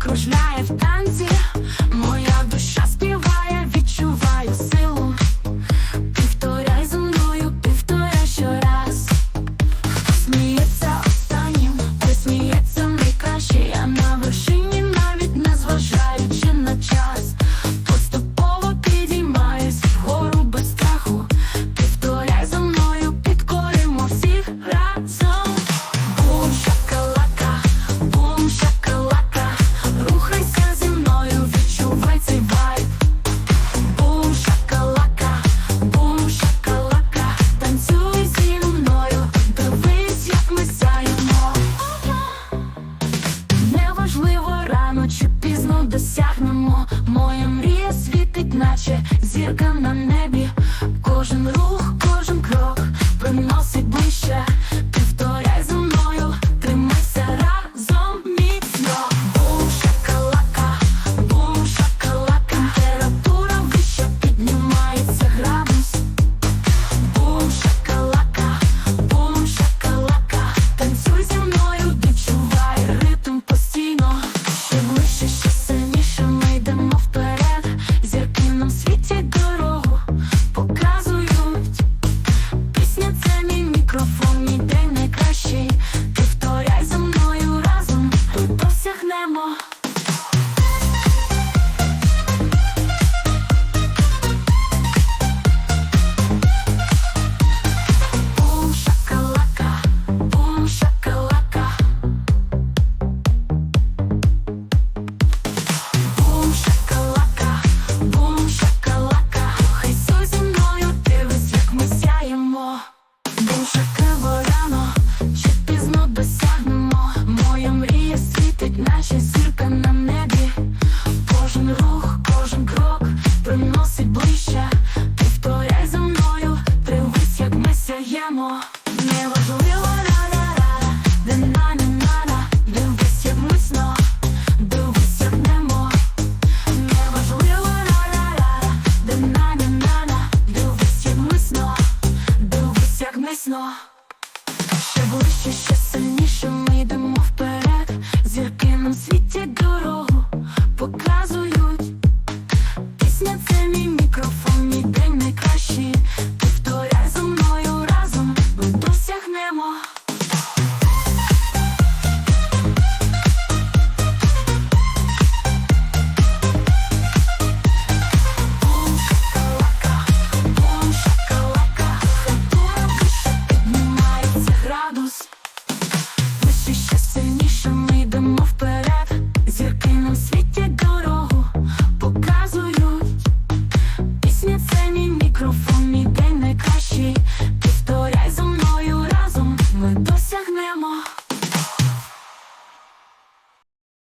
кружляє в танці, моя душа. пізно досягнемо, моя мрія світить, наче зірка на небі, кожен рух, кожен крок. голосно, ще вище, ще